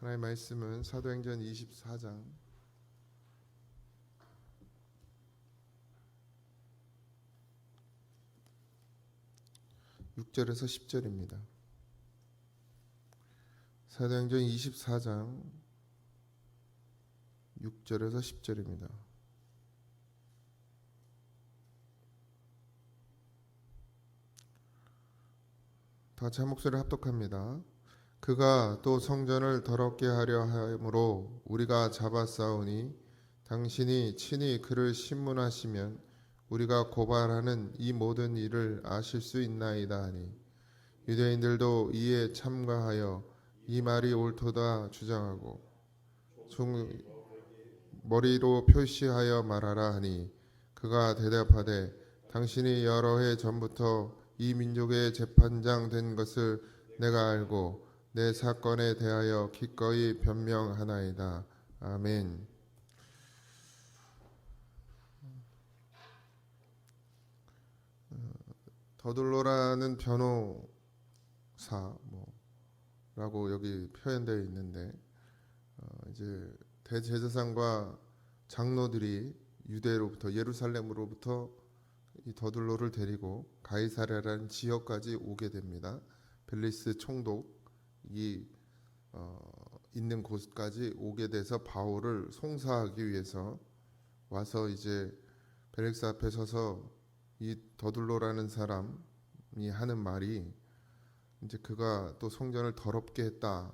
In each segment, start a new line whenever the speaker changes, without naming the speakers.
하나의 말씀은 사도행전 24장 6절에서 10절입니다. 사도행전 24장 6절에서 10절입니다. 다 같이 한 목소리 합독합니다. 그가 또 성전을 더럽게 하려 함으로 우리가 잡아싸우니 당신이 친히 그를 신문하시면 우리가 고발하는 이 모든 일을 아실 수 있나이다 하니 유대인들도 이에 참가하여 이 말이 옳도다 주장하고 중 머리로 표시하여 말하라 하니 그가 대답하되 당신이 여러 해 전부터 이 민족의 재판장 된 것을 내가 알고 내 사건에 대하여 기꺼이 변명하나이다. 아멘. 더둘로라는 변호사 뭐라고 여기 표현되어 있는데 어, 이제 대제사장과 장로들이 유대로부터 예루살렘으로부터 이 더둘로를 데리고 가이사랴라는 지역까지 오게 됩니다. 벨리스 총독 이 어, 있는 곳까지 오게 돼서 바울을 송사하기 위해서 와서 이제 벨릭스 앞에 서서 이 더둘로라는 사람이 하는 말이 이제 그가 또 성전을 더럽게 했다.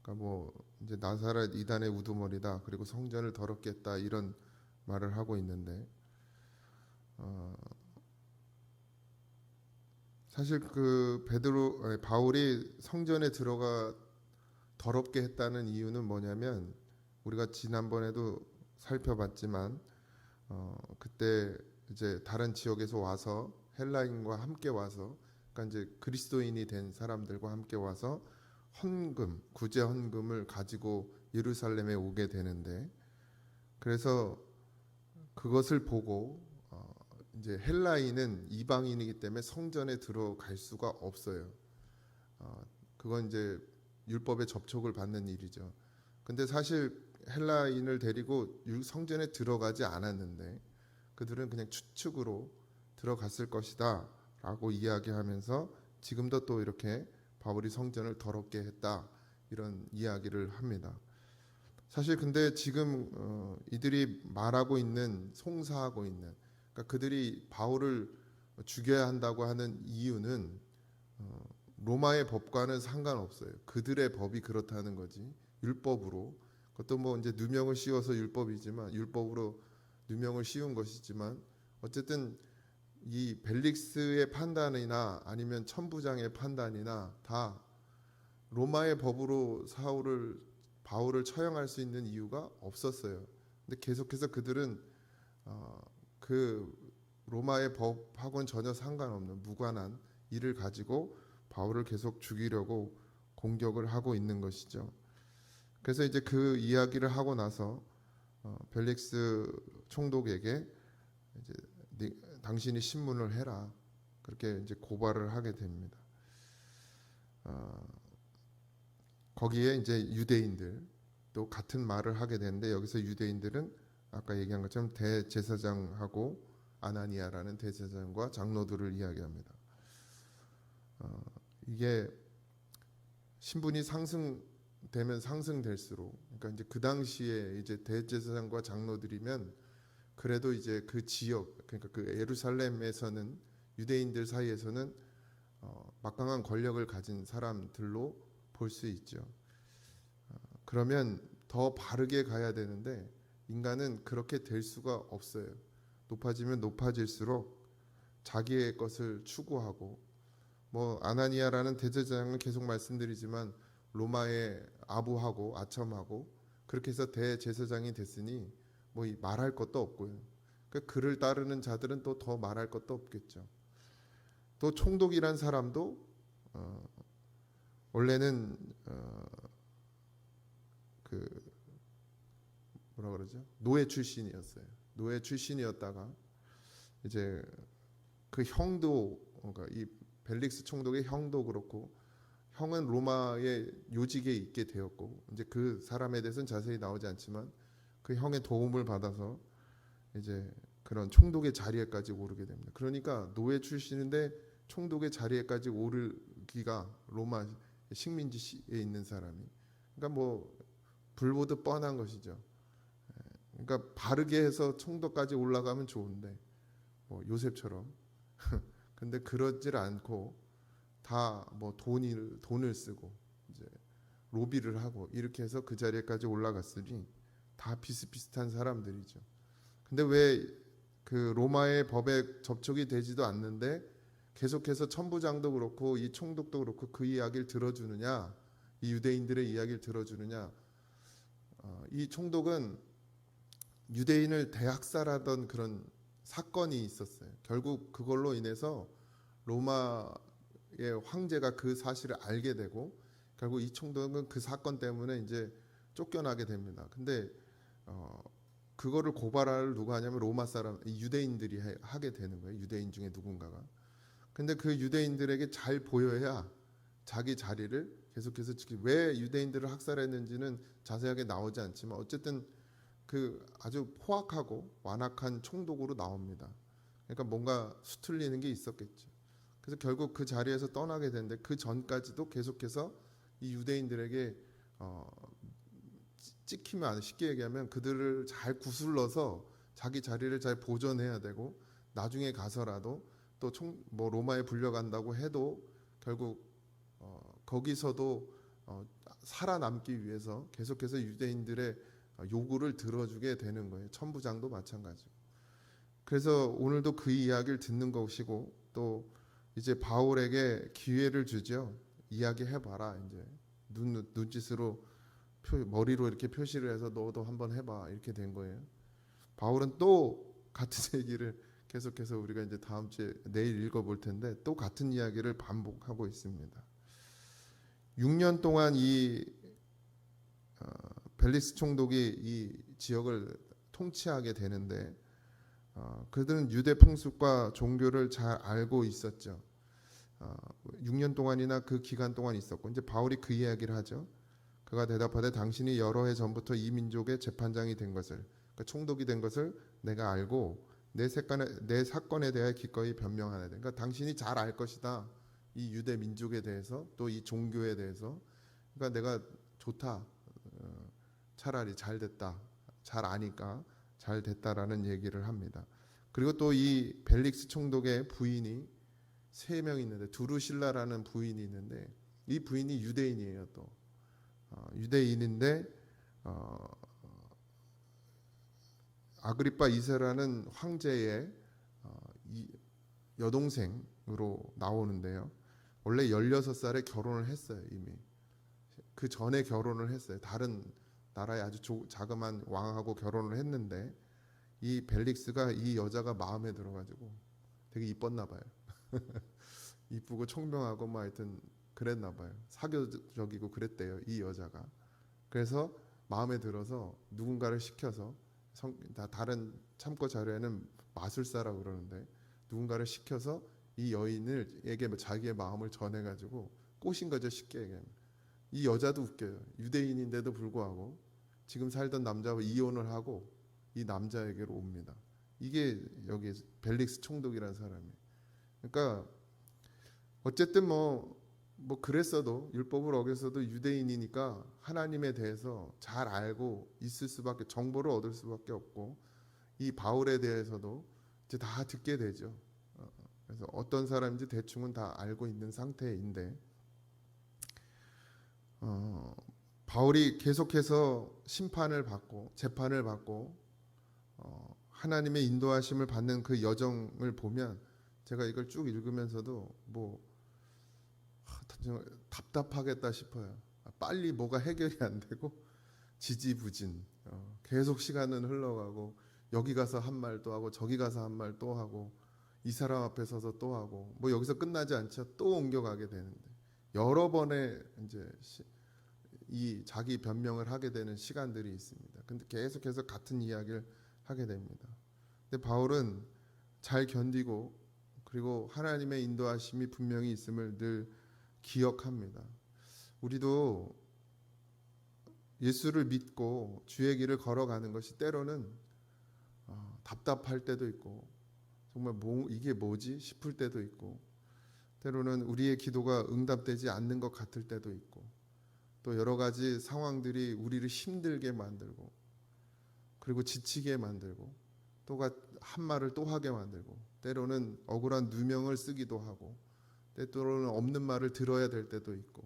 그러니까 뭐 이제 나사렛 이단의 우두머리다. 그리고 성전을 더럽게 했다 이런 말을 하고 있는데 어, 사실 그 베드로 아니, 바울이 성전에 들어가 더럽게 했다는 이유는 뭐냐면 우리가 지난번에도 살펴봤지만 어, 그때 이제 다른 지역에서 와서 헬라인과 함께 와서 그러니까 이제 그리스도인이 된 사람들과 함께 와서 헌금 구제 헌금을 가지고 예루살렘에 오게 되는데 그래서 그것을 보고 어, 이제 헬라인은 이방인이기 때문에 성전에 들어갈 수가 없어요. 어, 그건 이제 율법의 접촉을 받는 일이죠. 근데 사실 헬라인을 데리고 율- 성전에 들어가지 않았는데 그들은 그냥 추측으로 들어갔을 것이다 라고 이야기하면서 지금도 또 이렇게 바울이 성전을 더럽게 했다 이런 이야기를 합니다. 사실 근데 지금 어, 이들이 말하고 있는 송사하고 있는 그러니까 그들이 바울을 죽여야 한다고 하는 이유는 어, 로마의 법과는 상관없어요. 그들의 법이 그렇다는 거지 율법으로 그것도 뭐 이제 누명을 씌워서 율법이지만 율법으로 누명을 씌운 것이지만 어쨌든 이 벨릭스의 판단이나 아니면 천부장의 판단이나 다 로마의 법으로 사울을 바울을 처형할 수 있는 이유가 없었어요. 근데 계속해서 그들은 어, 그 로마의 법하고는 전혀 상관없는 무관한 일을 가지고 바울을 계속 죽이려고 공격을 하고 있는 것이죠. 그래서 이제 그 이야기를 하고 나서 어, 벨릭스 총독에게 이제 네, 당신이 신문을 해라 그렇게 이제 고발을 하게 됩니다. 어, 거기에 이제 유대인들 또 같은 말을 하게 되는데 여기서 유대인들은 아까 얘기한 것처럼 대제사장하고 아나니아라는 대제사장과 장로들을 이야기합니다. 어, 이게 신분이 상승되면 상승될수록 그러니까 이제 그 당시에 이제 대제사장과 장로들이면 그래도 이제 그 지역 그러니까 그 예루살렘에서는 유대인들 사이에서는 어, 막강한 권력을 가진 사람들로 볼 수 있죠. 어, 그러면 더 바르게 가야 되는데 인간은 그렇게 될 수가 없어요. 높아지면 높아질수록 자기의 것을 추구하고 뭐 아나니아라는 대제사장은 계속 말씀드리지만 로마에 아부하고 아첨하고 그렇게 해서 대제사장이 됐으니 뭐이 말할 것도 없고요. 그 그를 따르는 자들은 또 더 말할 것도 없겠죠. 또 총독이란 사람도 어, 원래는 어, 그 뭐라 그러죠? 노예 출신이었어요. 노예 출신이었다가 이제 그 형도 그러니까 이 벨릭스 총독의 형도 그렇고 형은 로마의 요직에 있게 되었고 이제 그 사람에 대해서는 자세히 나오지 않지만 그 형의 도움을 받아서 이제 그런 총독의 자리에까지 오르게 됩니다. 그러니까 노예 출신인데 총독의 자리에까지 오르기가 로마 식민지에 있는 사람이 그러니까 뭐 불보듯 뻔한 것이죠. 예, 그러니까 바르게 해서 총독까지 올라가면 좋은데 뭐 요셉처럼 근데 그러질 않고 다 뭐 돈을 돈을 쓰고 이제 로비를 하고 이렇게 해서 그 자리에까지 올라갔으니 다 비슷비슷한 사람들이죠. 근데 왜 그 로마의 법에 접촉이 되지도 않는데 계속해서 천부장도 그렇고 이 총독도 그렇고 그 이야기를 들어주느냐 이 유대인들의 이야기를 들어주느냐 어, 이 총독은 유대인을 대학살하던 그런 사건이 있었어요. 결국 그걸로 인해서 로마의 황제가 그 사실을 알게 되고 결국 이 총독은 그 사건 때문에 이제 쫓겨나게 됩니다. 근데 어, 그거를 고발할 누가 하냐면 로마 사람 이 유대인들이 해- 하게 되는 거예요. 유대인 중에 누군가가. 근데 그 유대인들에게 잘 보여야 자기 자리를 계속해서 지키. 왜 유대인들을 학살했는지는 자세하게 나오지 않지만 어쨌든 그 아주 포악하고 완악한 총독으로 나옵니다. 그러니까 뭔가 수틀리는 게 있었겠죠. 그래서 결국 그 자리에서 떠나게 되는데 그 전까지도 계속해서 이 유대인들에게 어, 찌- 찍히면 안 돼. 쉽게 얘기하면 그들을 잘 구슬러서 자기 자리를 잘 보존해야 되고 나중에 가서라도 또 총 뭐 로마에 불려간다고 해도 결국 어, 거기서도 어, 살아남기 위해서 계속해서 유대인들의 어, 요구를 들어주게 되는 거예요. 천부장도 마찬가지고. 그래서 오늘도 그 이야기를 듣는 것이고 또 이제 바울에게 기회를 주죠. 이야기해 봐라 이제 눈 눈짓으로 표, 머리로 이렇게 표시를 해서 너도 한번 해 봐 이렇게 된 거예요. 바울은 또 같은 얘기를 계속해서 우리가 이제 다음 주에 내일 읽어 볼 텐데 또 같은 이야기를 반복하고 있습니다. 6년 동안 이 어, 벨리스 총독이 이 지역을 통치하게 되는데 어, 그들은 유대 풍습과 종교를 잘 알고 있었죠. 어, 6년 동안이나 그 기간 동안 있었고 이제 바울이 그 이야기를 하죠. 그가 대답하되 당신이 여러 해 전부터 이 민족의 재판장이 된 것을 그러니까 총독이 된 것을 내가 알고 내 사건에 내 사건에 대하여 기꺼이 변명하나 돼. 그러니까 당신이 잘 알 것이다. 이 유대 민족에 대해서 또 이 종교에 대해서 그러니까 내가 좋다. 어, 차라리 잘 됐다. 잘 아니까 잘 됐다라는 얘기를 합니다. 그리고 또 이 벨릭스 총독의 부인이 세 명 있는데 두루실라라는 부인이 있는데 이 부인이 유대인이에요 또 어, 유대인인데 어, 아그리파 이세라는 황제의 어, 이 여동생으로 나오는데요. 원래 16살에 결혼을 했어요, 이미. 그 전에 결혼을 했어요. 다른 나라의 아주 조, 자그만 왕하고 결혼을 했는데 이 벨릭스가 이 여자가 마음에 들어 가지고 되게 이뻤나 봐요. 이쁘고 총명하고 뭐 하여튼 그랬나 봐요. 사교적이고 그랬대요, 이 여자가. 그래서 마음에 들어서 누군가를 시켜서 성, 다 다른 참고 자료에는 마술사라고 그러는데 누군가를 시켜서 이 여인을에게 자기의 마음을 전해가지고 꼬신 거죠 쉽게 얘기하면 이 여자도 웃겨요 유대인인데도 불구하고 지금 살던 남자와 이혼을 하고 이 남자에게로 옵니다 이게 여기 벨릭스 총독이라는 사람이 그러니까 어쨌든 뭐뭐 그랬어도 율법을 어겼어도 유대인이니까 하나님에 대해서 잘 알고 있을 수밖에 정보를 얻을 수밖에 없고 이 바울에 대해서도 이제 다 듣게 되죠. 어, 그래서 어떤 사람인지 대충은 다 알고 있는 상태인데 어, 바울이 계속해서 심판을 받고 재판을 받고 어, 하나님의 인도하심을 받는 그 여정을 보면 제가 이걸 쭉 읽으면서도 뭐 답답하겠다 싶어요. 아, 빨리 뭐가 해결이 안 되고 지지부진 어, 계속 시간은 흘러가고 여기 가서 한 말 또 하고 저기 가서 한 말 또 하고 이 사람 앞에 서서 또 하고 뭐 여기서 끝나지 않죠 또 옮겨가게 되는데 여러 번의 이제 시, 이 자기 변명을 하게 되는 시간들이 있습니다. 근데 계속해서 같은 이야기를 하게 됩니다. 근데 바울은 잘 견디고 그리고 하나님의 인도하심이 분명히 있음을 늘 기억합니다. 우리도 예수를 믿고 주의 길을 걸어가는 것이 때로는 어, 답답할 때도 있고 정말 뭐 이게 뭐지 싶을 때도 있고 때로는 우리의 기도가 응답되지 않는 것 같을 때도 있고 또 여러 가지 상황들이 우리를 힘들게 만들고 그리고 지치게 만들고 또가 한 말을 또 하게 만들고 때로는 억울한 누명을 쓰기도 하고 때로는 없는 말을 들어야 될 때도 있고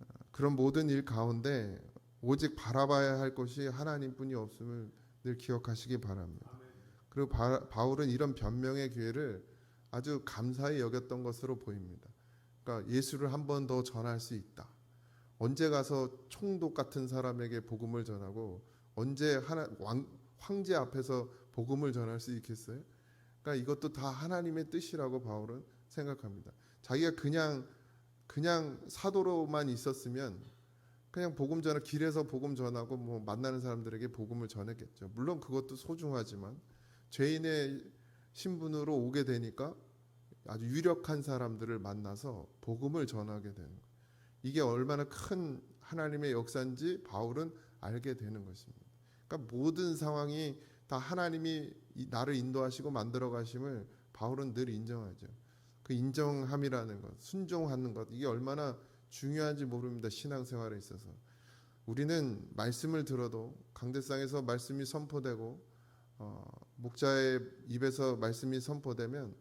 어, 그런 모든 일 가운데 오직 바라봐야 할 것이 하나님뿐이 없음을 늘 기억하시기 바랍니다. 그리고 바, 바울은 이런 변명의 기회를 아주 감사히 여겼던 것으로 보입니다. 그러니까 예수를 한 번 더 전할 수 있다. 언제 가서 총독 같은 사람에게 복음을 전하고 언제 하나 왕, 황제 앞에서 복음을 전할 수 있겠어요? 그러니까 이것도 다 하나님의 뜻이라고 바울은 생각합니다. 자기가 그냥 그냥 사도로만 있었으면 그냥 복음 전하 길에서 복음 전하고 뭐 만나는 사람들에게 복음을 전했겠죠. 물론 그것도 소중하지만 죄인의 신분으로 오게 되니까 아주 유력한 사람들을 만나서 복음을 전하게 되는. 이게 얼마나 큰 하나님의 역사인지 바울은 알게 되는 것입니다. 그러니까 모든 상황이 다 하나님이 이- 나를 인도하시고 만들어 가심을 바울은 늘 인정하죠. 그 인정함이라는 것, 순종하는 것 이게 얼마나 중요한지 모릅니다. 신앙생활에 있어서 우리는 말씀을 들어도 강대상에서 말씀이 선포되고 어, 목자의 입에서 말씀이 선포되면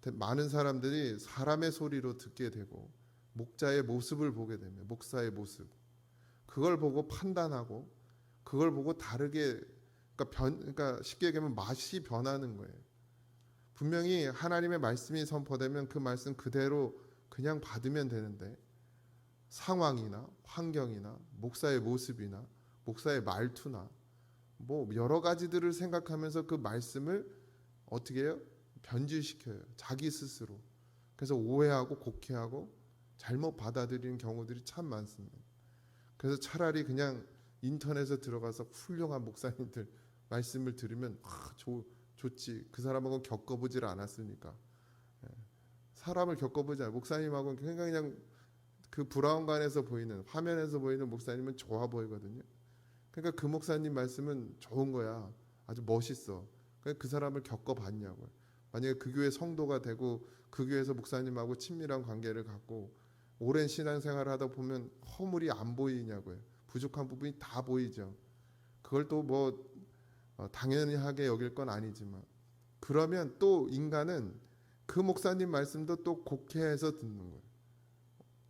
대- 많은 사람들이 사람의 소리로 듣게 되고 목자의 모습을 보게 되면 목사의 모습 그걸 보고 판단하고 그걸 보고 다르게 그러니까 변 그러니까 쉽게 얘기하면 맛이 변하는 거예요. 분명히 하나님의 말씀이 선포되면 그 말씀 그대로 그냥 받으면 되는데 상황이나 환경이나 목사의 모습이나 목사의 말투나 뭐 여러 가지들을 생각하면서 그 말씀을 어떻게 해요? 변질시켜요. 자기 스스로. 그래서 오해하고 곡해하고 잘못 받아들이는 경우들이 참 많습니다. 그래서 차라리 그냥 인터넷에 들어가서 훌륭한 목사님들 말씀을 들으면 아, 좋, 좋지. 그 사람하고 겪어보질 않았으니까. 예. 사람을 겪어보지 않아. 목사님하고 그냥 그냥 그 브라운관에서 보이는 화면에서 보이는 목사님은 좋아 보이거든요. 그러니까 그 목사님 말씀은 좋은 거야. 아주 멋있어. 그 사람을 겪어봤냐고요. 만약에 그 교회 성도가 되고 그 교회에서 목사님하고 친밀한 관계를 갖고 오랜 신앙생활을 하다 보면 허물이 안 보이냐고요. 부족한 부분이 다 보이죠. 그걸 또뭐 어, 당연하게 여길 건 아니지만 그러면 또 인간은 그 목사님 말씀도 또 곡해해서 듣는 거예요.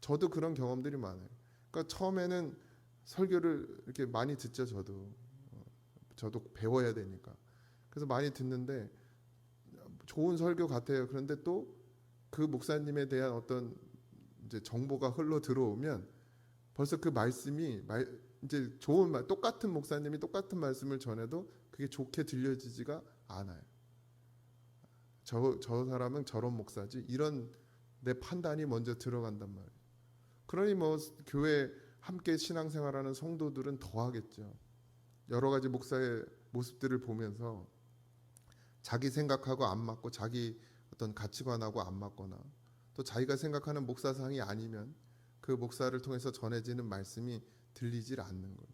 저도 그런 경험들이 많아요. 그러니까 처음에는 설교를 이렇게 많이 듣죠. 저도 어, 저도 배워야 되니까 그래서 많이 듣는데 좋은 설교 같아요. 그런데 또 그 목사님에 대한 어떤 이제 정보가 흘러 들어오면 벌써 그 말씀이 말, 이제 좋은 말 똑같은 목사님이 똑같은 말씀을 전해도 그게 좋게 들려지지가 않아요. 저 저 사람은 저런 목사지 이런 내 판단이 먼저 들어간단 말이에요. 그러니 뭐 교회 함께 신앙생활하는 성도들은 더 하겠죠. 여러 가지 목사의 모습들을 보면서 자기 생각하고 안 맞고 자기 어떤 가치관하고 안 맞거나 또 자기가 생각하는 목사상이 아니면 그 목사를 통해서 전해지는 말씀이 들리질 않는 거예요.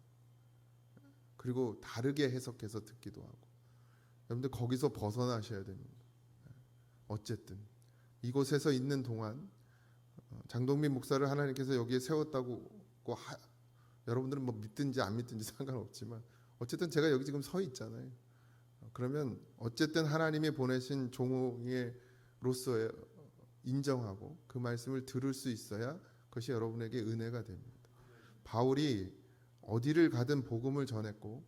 그리고 다르게 해석해서 듣기도 하고 여러분들 거기서 벗어나셔야 됩니다. 어쨌든 이곳에서 있는 동안 어, 장동민 목사를 하나님께서 여기에 세웠다고 고 하- 여러분들은 뭐 믿든지 안 믿든지 상관없지만 어쨌든 제가 여기 지금 서 있잖아요. 어, 그러면 어쨌든 하나님이 보내신 종의 로서의 인정하고 그 말씀을 들을 수 있어야 그것이 여러분에게 은혜가 됩니다. 바울이 어디를 가든 복음을 전했고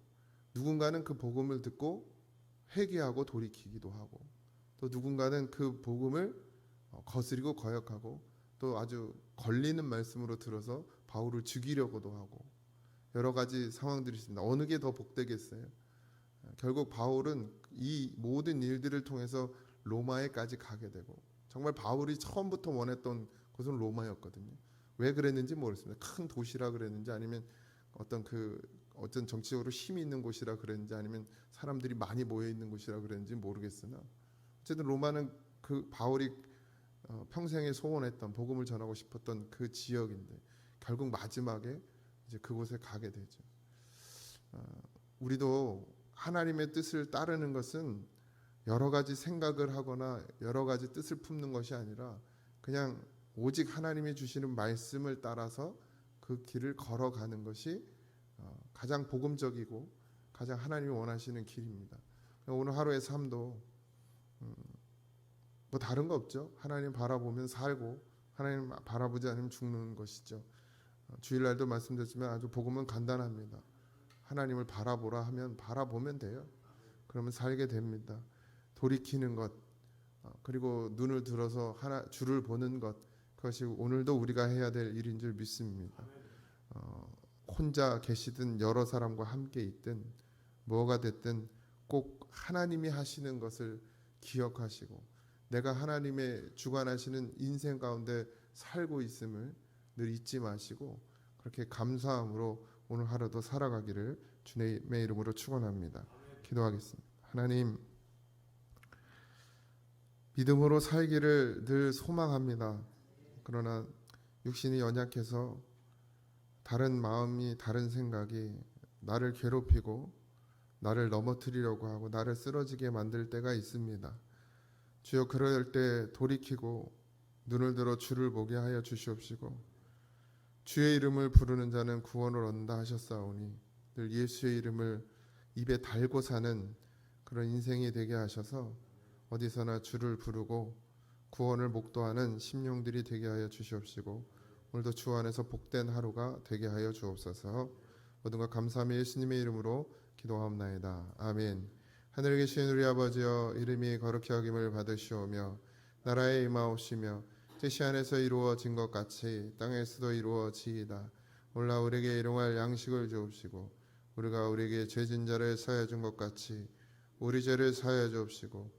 누군가는 그 복음을 듣고 회개하고 돌이키기도 하고 또 누군가는 그 복음을 어, 거스리고 거역하고 또 아주 걸리는 말씀으로 들어서 바울을 죽이려고도 하고 여러 가지 상황들이 있습니다. 어느 게 더 복되겠어요? 결국 바울은 이 모든 일들을 통해서 로마에까지 가게 되고 정말 바울이 처음부터 원했던 곳은 로마였거든요. 왜 그랬는지 모르겠습니다. 큰 도시라 그랬는지 아니면 어떤 그 어떤 정치적으로 힘이 있는 곳이라 그랬는지 아니면 사람들이 많이 모여 있는 곳이라 그랬는지 모르겠으나 어쨌든 로마는 그 바울이 어, 평생에 소원했던 복음을 전하고 싶었던 그 지역인데 결국 마지막에 이제 그곳에 가게 되죠. 어, 우리도 하나님의 뜻을 따르는 것은 여러 가지 생각을 하거나 여러 가지 뜻을 품는 것이 아니라 그냥 오직 하나님이 주시는 말씀을 따라서 그 길을 걸어가는 것이 어, 가장 복음적이고 가장 하나님이 원하시는 길입니다. 오늘 하루의 삶도 음, 뭐 다른 거 없죠. 하나님 바라보면 살고 하나님 바라보지 않으면 죽는 것이죠. 어, 주일날도 말씀드렸지만 아주 복음은 간단합니다. 하나님을 바라보라 하면 바라보면 돼요. 그러면 살게 됩니다. 돌이키는 것 어, 그리고 눈을 들어서 하나 주를 보는 것 그것이 오늘도 우리가 해야 될 일인 줄 믿습니다. 어, 혼자 계시든 여러 사람과 함께 있든 뭐가 됐든 꼭 하나님이 하시는 것을 기억하시고 내가 하나님의 주관하시는 인생 가운데 살고 있음을 늘 잊지 마시고 그렇게 감사함으로 오늘 하루도 살아가기를 주님의 이름으로 축원합니다. 기도하겠습니다. 하나님 믿음으로 살기를 늘 소망합니다. 그러나 육신이 연약해서 다른 마음이 다른 생각이 나를 괴롭히고 나를 넘어뜨리려고 하고 나를 쓰러지게 만들 때가 있습니다. 주여 그럴 때 돌이키고 눈을 들어 주를 보게 하여 주시옵시고 주의 이름을 부르는 자는 구원을 얻는다 하셨사오니 늘 예수의 이름을 입에 달고 사는 그런 인생이 되게 하셔서 어디서나 주를 부르고 구원을 목도하는 심령들이 되게 하여 주시옵시고 오늘도 주 안에서 복된 하루가 되게 하여 주옵소서. 모든 것 감사하며 예수님의 이름으로 기도하옵나이다. 아멘. 하늘에 계신 우리 아버지여 이름이 거룩히 여김을 받으시오며 나라에 임하옵시며 뜻이 안에서 이루어진 것 같이 땅에서도 이루어지이다. 올라 우리에게 일용할 양식을 주옵시고 우리가 우리에게 죄진 자를 사하여 준 것 같이 우리 죄를 사하여 주옵시고